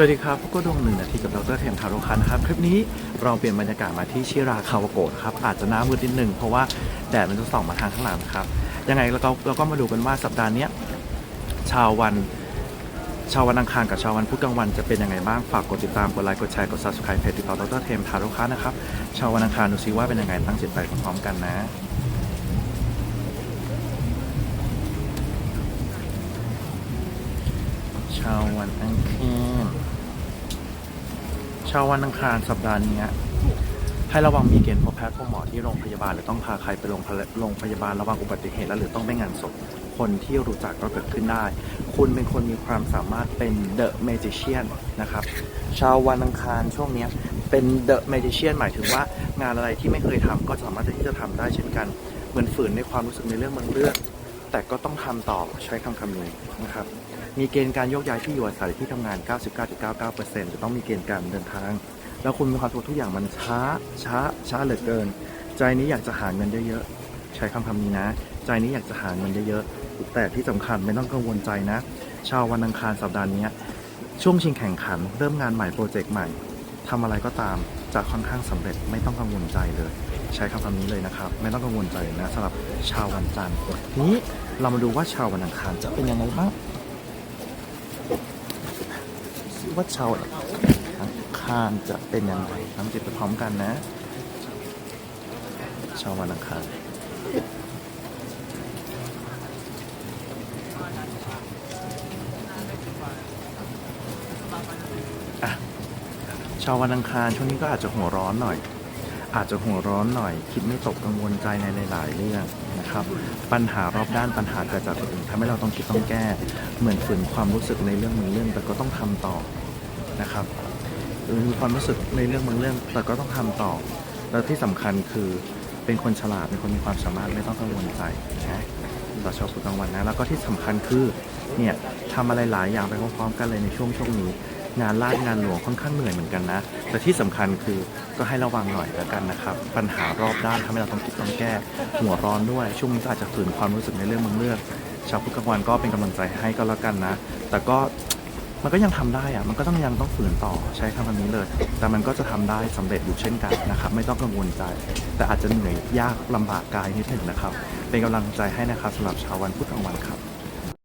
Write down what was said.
สวัสดีครับพวกก็ดวงหนึ่งนาทีกับดรเทมทาโรคันครับ คลิปนี้เราเปลี่ยนบรรยากาศมาที่ชิราคาวาโกะครับ อาจจะน้ามืดนิดนึงเพราะว่าแดดมันจะส่องมาทางข้างหลังครับ ยังไงเราก็เราก็มาดูกันว่าสัปดาห์นี้ชาววันชาววันอังคารกับชาววันพุธกลางวันจะเป็นยังไงบ้าง ฝากกดติดตาม กดไลค์ กดแชร์ กด subscribe เพจติดต่อดรเทมทาโรคันนะครับ ชาววันอังคารดูซิว่าเป็นยังไงตั้งจิตไปพร้อมๆกันนะชาววันอังคาร ชาววันอังคารสัปดาห์นี้ให้ระวังมีเกณฑ์พบแพทย์พบหมอที่โรงพยาบาลหรือต้องพาใครไปโรงพยโรงพยาบาลระวังอุบัติเหตุและหรือต้องไปงานศพคนที่รู้จักก็เกิดขึ้นได้ คุณเป็นคนมีความสามารถเป็นเดอะเมจิเชียนนะครับ ชาววันอังคารช่วงนี้เป็นเดอะเมจิเชียนหมายถึงว่างานอะไรที่ไม่เคยทำก็สามารถที่จะทำได้เช่นกัน เหมือนฝืนในความรู้สึกในเรื่องบางเรื่อง แต่ก็ต้องทำต่อใช้คำคำนี้นะครับ มีเกณฑ์การโยกย้ายที่อยู่อาศัยที่ทำงาน 99.99%จะต้องมีเกณฑ์การเดินทาง แล้วคุณมีความสุขทุกอย่างมันช้า ช้า ช้าเหลือเกิน ใจนี้อยากจะหาเงินเยอะๆ ใช้คำคำนี้นะ ใจนี้อยากจะหาเงินเยอะๆ แต่ที่สำคัญไม่ต้องกังวลใจนะ ชาววันอังคารสัปดาห์นี้ ช่วงชิงแข่งขัน เริ่มงานใหม่โปรเจกต์ใหม่ทำอะไรก็ตาม จะค่อนข้างสำเร็จไม่ต้องกังวลใจเลย ใช้คำคำนี้เลยนะครับ ไม่ต้องกังวลใจนะสำหรับชาววันจันทร์นี้เรามาดูว่าชาววันอังคารจะเป็นยังไงบ้างว่าชาวอังคารจะเป็นยังไงทำจิตไปพร้อมกันนะ ชาววันอังคาราววันอังคารช่วงนี้ก็อาจจะหัวร้อนหน่อย อาจจะหัวร้อนหน่อย คิดไม่ตกกังวลใจในหลาย ๆ เรื่องนะครับ ปัญหารอบด้านปัญหาเกิดจากคนอื่นทำให้เราต้องคิดต้องแก้ เหมือนฝืนความรู้สึกในเรื่องบางเรื่องแต่ก็ต้องทำต่อนะครับหรือมีความรู้สึกในเรื่องบางเรื่อง แต่ก็ต้องทำต่อ แล้วที่สำคัญคือเป็นคนฉลาดเป็นคนมีความสามารถไม่ต้องกังวลใจนะต่อชาวพุธกลางวันนะแล้วก็ที่สำคัญคือเนี่ยทำอะไรหลายอย่างไปพร้อมๆกันเลยในช่วงช่วงนี้ งานลาดงานหลวงค่อนข้างเหนื่อยเหมือนกันนะ แต่ที่สำคัญคือก็ให้ระวังหน่อยแล้วกันนะครับ ปัญหารอบด้านทำให้เราต้องคิดต้องแก้ หัวร้อนด้วย ช่วงนี้ก็อาจจะฝืนความรู้สึกในเรื่องบางเรื่องชาวพุทธกลางวันก็เป็นกำลังใจให้ก็แล้วกันนะ แต่ก็มันก็ยังทำได้อะมันก็ต้องยังต้องฝืนต่อใช้คำนี้เลย แต่มันก็จะทำได้สำเร็จอยู่เช่นกันนะครับ ไม่ต้องกังวลใจ แต่อาจจะเหนื่อยยากลำบากกายนิดหนึ่งนะครับ เป็นกำลังใจให้นะครับสำหรับชาววันพุธกลางวันครับ